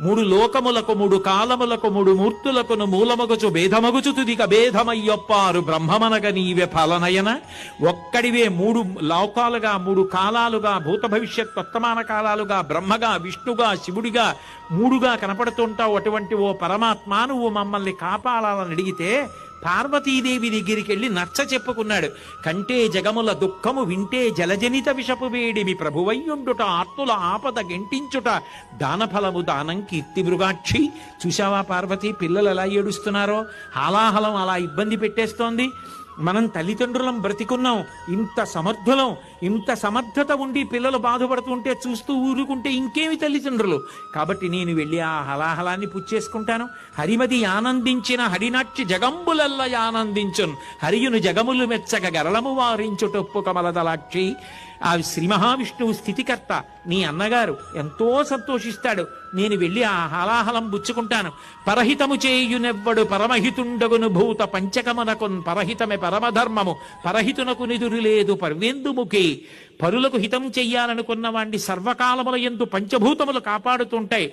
మూడు లోకములకు మూడు కాలములకు మూడు మూర్తులకును మూలమగుచు భేదమగుచు తుదిక భేదమయ్యొప్పారు బ్రహ్మమనగ నీవే ఫలనయన. ఒక్కడివే మూడు లోకాలుగా మూడు కాలాలుగా భూత భవిష్యత్ వర్తమాన కాలాలుగా బ్రహ్మగా విష్ణుగా శివుడిగా మూడుగా కనపడుతుంటావు. అటువంటి ఓ పరమాత్మ నువ్వు మమ్మల్ని కాపాడాలని అడిగితే పార్వతీదేవి దగ్గరికి వెళ్ళి నచ్చ చెప్పుకున్నాడు. కంటే జగముల దుఃఖము వింటే జలజనిత విషపు వేడిమి ప్రభువయ్యుండుట ఆర్తుల ఆపద గెంటించుట దానఫలము దానం కీర్తి మృగాక్షి. చూశావా పార్వతి పిల్లలు ఎలా ఏడుస్తున్నారో? హాలాహలం అలా ఇబ్బంది పెట్టేస్తోంది. మనం తల్లిదండ్రులం బ్రతికున్నాం ఇంత సమర్థులం ఇంత సమర్థత ఉండి పిల్లలు బాధపడుతుంటే చూస్తూ ఊరుకుంటే ఇంకేమి తల్లిదండ్రులు? కాబట్టి నేను వెళ్ళి ఆ హలాహలాన్ని పుచ్చేసుకుంటాను. హరిమది ఆనందించిన హరినాట్య జగంబులల్ల ఆనందించున్. హరియును జగములు మెచ్చగ గరళము వారించుటొప్పు కమలదలాక్షి ఆ శ్రీ మహావిష్ణువు స్థితికర్త నీ అన్నగారు ఎంతో సంతోషిస్తాడు. నేను వెళ్ళి ఆ హలాహలం బుచ్చుకుంటాను పరహితము చేయునెవ్వడు పరమహితుండగును భూత పంచకమునకున్ పరహితమే పరమధర్మము. పరహితునకు నిదురు లేదు పర్వేందుముఖి. పరులకు హితం చెయ్యాలనుకున్న వాణ్ణి సర్వకాలముల ఎందు పంచభూతములు కాపాడుతుంటాయి.